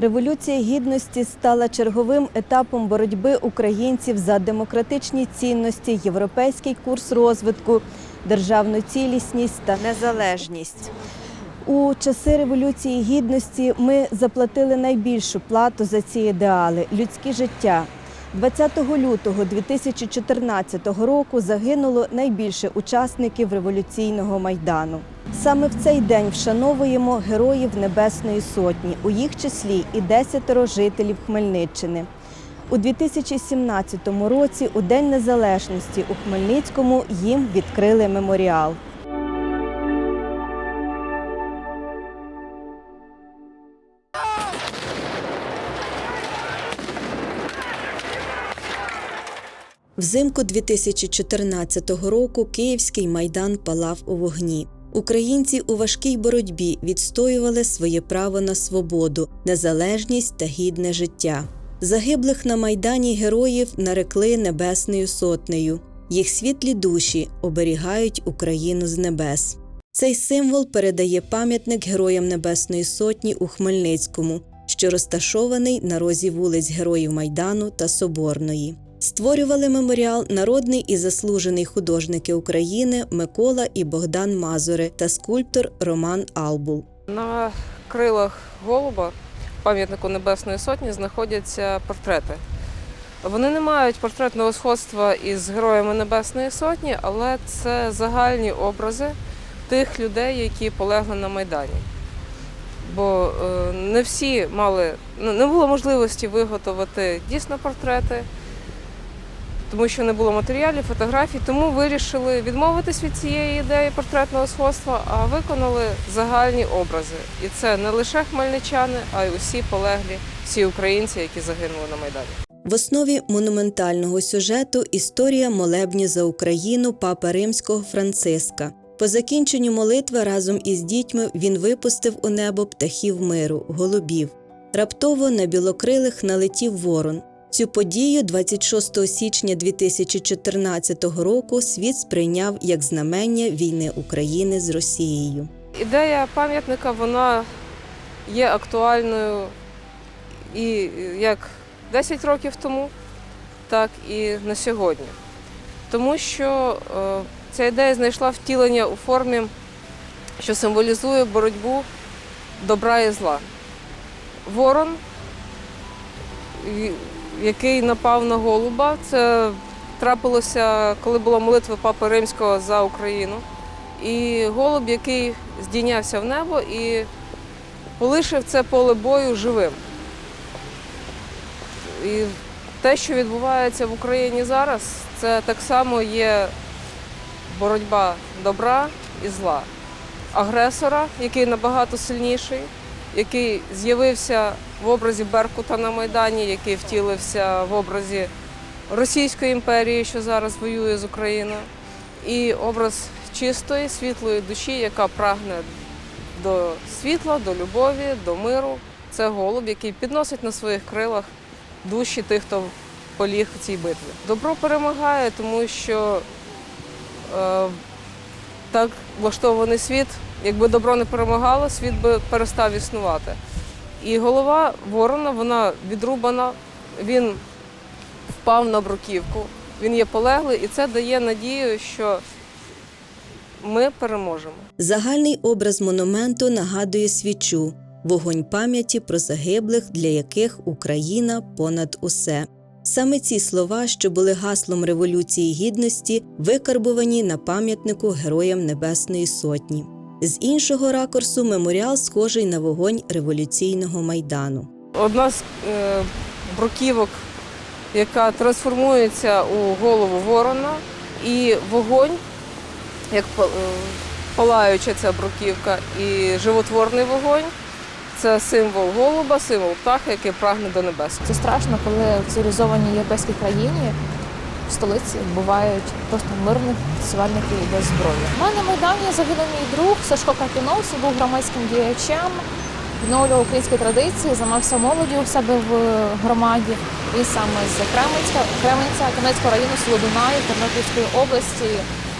Революція гідності стала черговим етапом боротьби українців за демократичні цінності, європейський курс розвитку, державну цілісність та незалежність. У часи Революції Гідності ми заплатили найбільшу плату за ці ідеали людське життя. 20 лютого 2014 року загинуло найбільше учасників революційного майдану. Саме в цей день вшановуємо героїв Небесної Сотні, у їх числі і десятеро жителів Хмельниччини. У 2017 році, у День Незалежності у Хмельницькому, їм відкрили меморіал. Взимку 2014 року Київський майдан палав у вогні. Українці у важкій боротьбі відстоювали своє право на свободу, незалежність та гідне життя. Загиблих на майдані героїв нарекли Небесною сотнею. Їх світлі душі оберігають Україну з небес. Цей символ передає пам'ятник Героям Небесної Сотні у Хмельницькому, що розташований на розі вулиць Героїв Майдану та Соборної. Створювали меморіал народний і заслужений художники України Микола і Богдан Мазури та скульптор Роман Албул. На крилах голуба, пам'ятнику Небесної Сотні, знаходяться портрети. Вони не мають портретного сходства із героями Небесної Сотні, але це загальні образи тих людей, які полегли на Майдані. Бо е, не всі мали, не було можливості виготовити дійсно портрети, тому що не було матеріалів, фотографій, тому вирішили відмовитись від цієї ідеї портретного сходства, а виконали загальні образи. І це не лише хмельничани, а й усі полеглі, всі українці, які загинули на Майдані. В основі монументального сюжету історія молебні за Україну папи римського Франциска. По закінченню молитви разом із дітьми він випустив у небо птахів миру, голубів. Раптово на білокрилих налетів ворон. Цю подію 26 січня 2014 року світ сприйняв як знамення війни України з Росією. Ідея пам'ятника вона є актуальною і як 10 років тому, так і на сьогодні. Тому що е, ця ідея знайшла втілення у формі, що символізує боротьбу добра і зла. Ворон, який напав на голуба, це трапилося, коли була молитва Папи Римського за Україну. І голуб, який здійнявся в небо і полишив це поле бою живим. І те, що відбувається в Україні зараз, це так само є боротьба добра і зла. Агресора, який набагато сильніший, який з'явився в образі Беркута на Майдані, який втілився в образі Російської імперії, що зараз воює з Україною, і образ чистої, світлої душі, яка прагне до світла, до любові, до миру. Це голуб, який підносить на своїх крилах душі тих, хто поліг в цій битві. Добро перемагає, тому що е, так влаштований світ. Якби добро не перемагало, світ би перестав існувати. І голова ворона, вона відрубана, він впав на бруківку, він є полеглий, і це дає надію, що ми переможемо. Загальний образ монументу нагадує свічу, вогонь пам'яті про загиблих, для яких Україна понад усе. Саме ці слова, що були гаслом Революції Гідності, викарбувані на пам'ятнику Героям Небесної Сотні. З іншого ракурсу меморіал схожий на вогонь революційного майдану. Одна з е, бруківок, яка трансформується у голову ворона, і вогонь, як е, палаюча ця бруківка, і животворний вогонь це символ голуба, символ птаха, який прагне до небес. Це страшно, коли в цивілізованій європейській країні в столиці вбивають просто мирних працювальників без зброї. У мене Майдані загинув мій друг Сашко Карпіновський, був громадським діячем, відновлював українські традиції, займався молоддю у себе в громаді. Він саме з Кременська, Кременця, Кам'янецького району село Дунаї, Тернопільської області.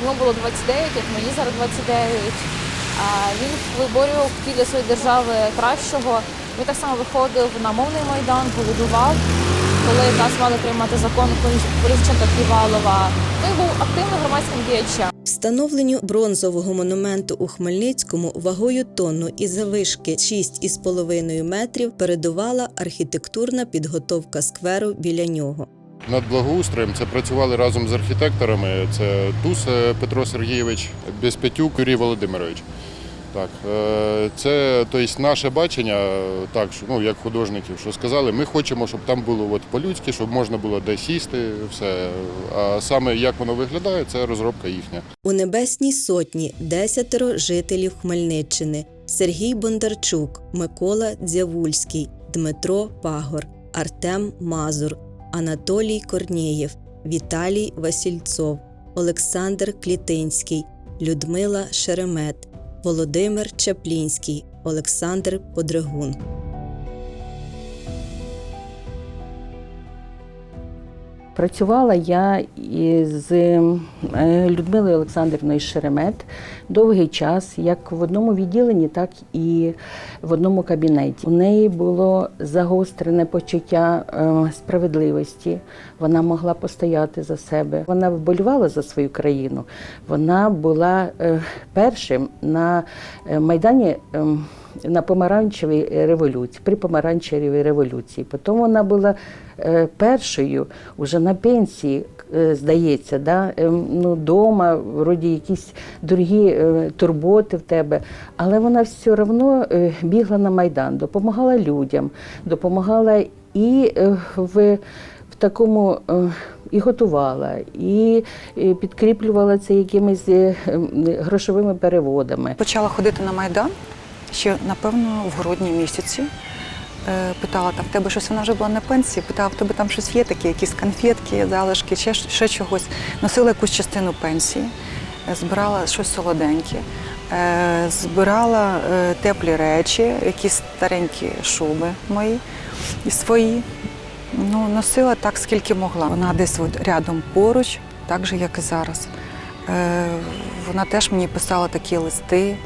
Йому було 29, як мені зараз 29. А Він виборював тілі своєї держави кращого Він так само виходив на мовний майдан, голодував, коли нас мали приймати закон Колісниченка Ківалова. Він був активним громадським діячем. Встановленню бронзового монументу у Хмельницькому вагою тонну і завишки 6,5 метрів передувала архітектурна підготовка скверу біля нього. Над благоустроєм це працювали разом з архітекторами. Це Туз Петро Сергійович, Безпетюк Юрій Володимирович. Так, е, це тобто, наше бачення, е, так, ну, як художників, що сказали, ми хочемо, щоб там було от по-людськи, щоб можна було де сісти, все. А саме як воно виглядає, це розробка їхня. У Небесній сотні десятеро жителів Хмельниччини: Сергій Бондарчук, Микола Дзявульський, Дмитро Пагор, Артем Мазур, Анатолій Корнієв, Віталій Васильцов, Олександр Клітинський, Людмила Шеремет, Володимир Чаплінський, Олександр Подригун. Працювала я із е, Людмилою Олександрівною Шеремет довгий час, як в одному відділенні, так і в одному кабінеті. У неї було загострене почуття е, справедливості. Вона могла постояти за себе. Вона вболівала за свою країну. Вона була е, першим на майдані. На помаранчевій революції, при помаранчевій революції. Потім вона була е, першою уже на пенсії, е, здається, да? ем, ну, дома, вроді якісь дорогі е, турботи в тебе. Але вона все одно бігла на Майдан, допомагала людям, допомагала і в. Такому і готувала, і підкріплювала це якимись грошовими переводами. Почала ходити на Майдан ще, напевно, в грудні місяці. Е, Питала, там в тебе щось вона вже була на пенсії, питала, в тебе там щось є таке, якісь конфетки, залишки, ще, ще чогось. Носила якусь частину пенсії, е, збирала щось солоденьке, е, збирала теплі речі, якісь старенькі шуби мої і свої. Ну, носила так, скільки могла. Вона десь от рядом поруч, так же, як і зараз. Вона теж мені писала такі листи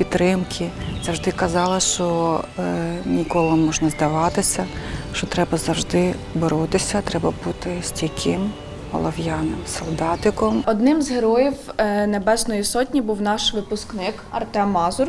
підтримки. Завжди казала, що е, ніколи можна здаватися, що треба завжди боротися, треба бути стійким, олов'яним солдатиком. Одним з героїв е, Небесної Сотні був наш випускник Артем Мазур.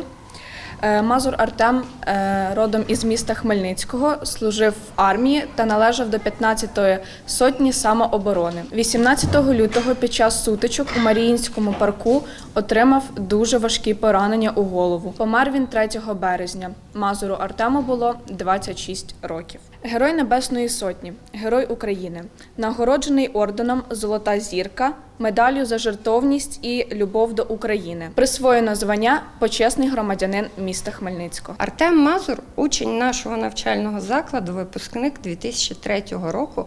Е, Мазур Артем е, родом із міста Хмельницького, служив в армії та належав до 15-ї сотні самооборони. 18 лютого під час сутичок у Маріїнському парку отримав дуже важкі поранення у голову. Помер він 3 березня. Мазуру Артему було 26 років. Герой Небесної Сотні, Герой України, нагороджений орденом Золота зірка, медаллю за жертовність і любов до України. Присвоєно звання почесний громадянин міста Хмельницького. Артем Мазур, учень нашого навчального закладу, випускник 2003 року,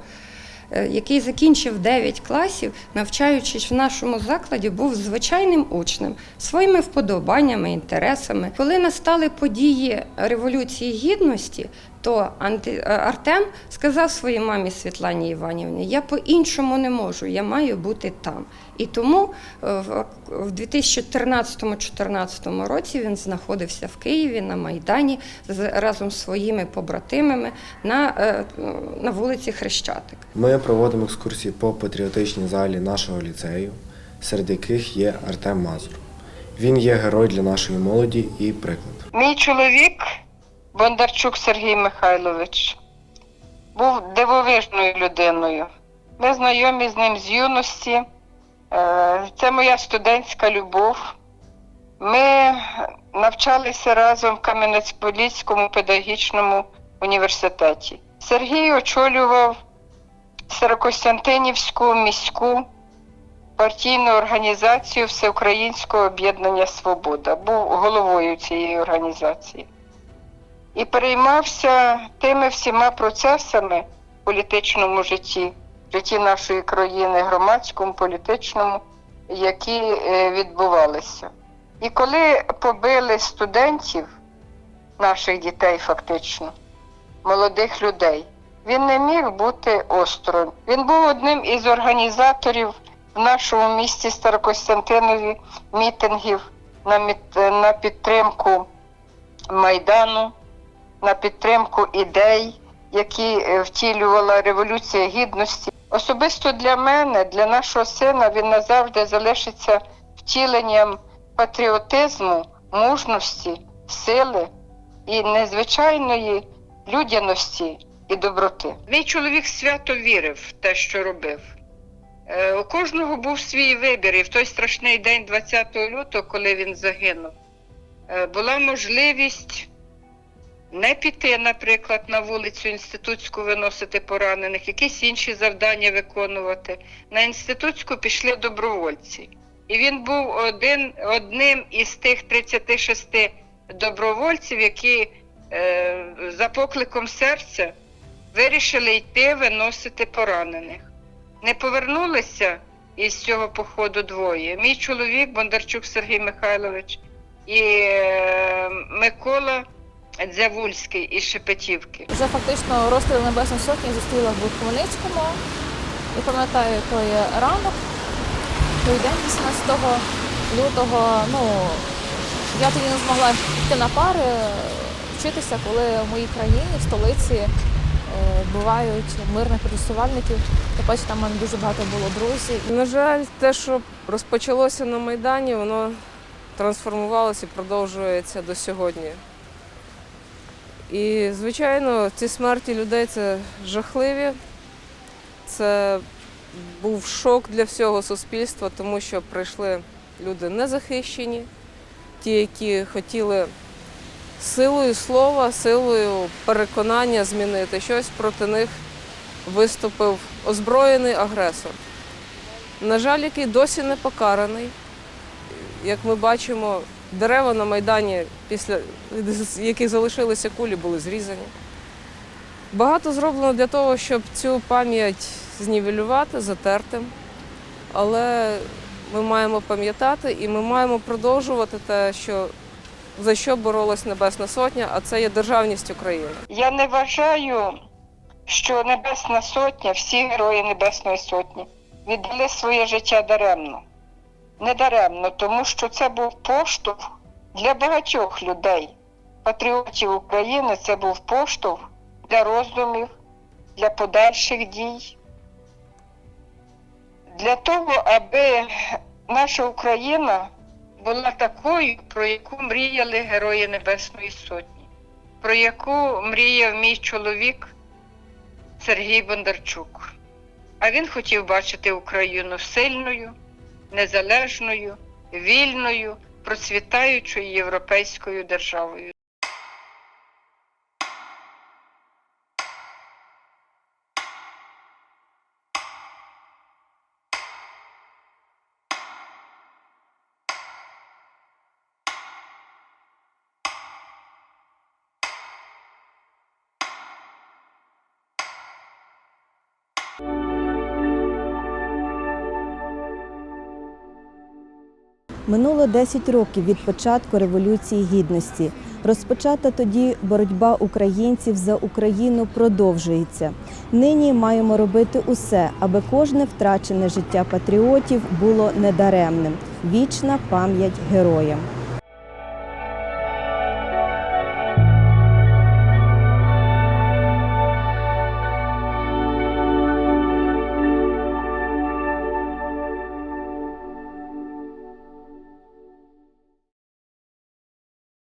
е, який закінчив 9 класів, навчаючись в нашому закладі, був звичайним учнем своїми вподобаннями, інтересами. Коли настали події Революції Гідності, то Анти- е, Артем сказав своїй мамі Світлані Іванівні: я по-іншому не можу, я маю бути там. І тому е, в- в 2013-2014 році він знаходився в Києві на Майдані з- разом з своїми побратимами на, е, на вулиці Хрещатик. Ми проводимо екскурсії по патріотичній залі нашого ліцею, серед яких є Артем Мазур. Він є герой для нашої молоді і приклад. Мій чоловік Бондарчук Сергій Михайлович був дивовижною людиною. Ми знайомі з ним з юності. Е, Це моя студентська любов. Ми навчалися разом в Кам'янець-Подільському педагогічному університеті. Сергій очолював Старокостянтинівську міську партійну організацію Всеукраїнського об'єднання Свобода. Був головою цієї організації і переймався тими всіма процесами в політичному житті, в житті нашої країни, громадському, політичному, які е, відбувалися. І коли побили студентів, наших дітей фактично, молодих людей, він не міг бути осторонь. Він був одним із організаторів в нашому місті Старокостянтинові мітингів на, підтримку Майдану на підтримку ідей, які е, втілювала Революція Гідності. Особисто для мене, для нашого сина, він назавжди залишиться втіленням патріотизму, мужності, сили і незвичайної людяності і доброти. Мій чоловік свято вірив в те, що робив. Е, У кожного був свій вибір, і в той страшний день 20 лютого, коли він загинув, е, була можливість не піти, наприклад, на вулицю інститутську виносити поранених, якісь інші завдання виконувати. На інститутську пішли добровольці. І він був один, одним із тих 36 добровольців, які е, за покликом серця вирішили йти виносити поранених. Не повернулися із цього походу двоє. Мій чоловік Бондарчук Сергій Михайлович і е, Микола Дзявульський із Шепетівки. Вже фактично розстріл Небесної Сотні зустріла в Хмельницькому. І пам'ятаю той ранок, той день 18 лютого. Ну, я тоді не змогла йти на пари, вчитися, коли в моїй країні, в столиці, е, бувають мирних протестувальників. Паче там мене дуже багато було друзів. На жаль, те, що розпочалося на Майдані, воно трансформувалося і продовжується до сьогодні. І, звичайно, ці смерті людей це жахливі. Це був шок для всього суспільства, тому що прийшли люди незахищені, ті, які хотіли силою слова, силою переконання змінити щось проти них виступив озброєний агресор. На жаль, який досі не покараний. Як ми бачимо, дерева на Майдані, після яких залишилися кулі, були зрізані. Багато зроблено для того, щоб цю пам'ять знівелювати, затерти. Але ми маємо пам'ятати і ми маємо продовжувати те, що, за що боролась Небесна Сотня, а це є державність України. Я не вважаю, що Небесна Сотня, всі герої Небесної Сотні віддали своє життя даремно. Не даремно, тому що це був поштовх для багатьох людей, патріотів України. Це був поштовх для роздумів, для подальших дій. Для того, аби наша Україна була такою, про яку мріяли герої Небесної Сотні, про яку мріяв мій чоловік Сергій Бондарчук. А він хотів бачити Україну сильною, незалежною, вільною, процвітаючою європейською державою. Минуло 10 років від початку Революції Гідності. Розпочата тоді боротьба українців за Україну продовжується. Нині маємо робити усе, аби кожне втрачене життя патріотів було недаремним. Вічна пам'ять героям.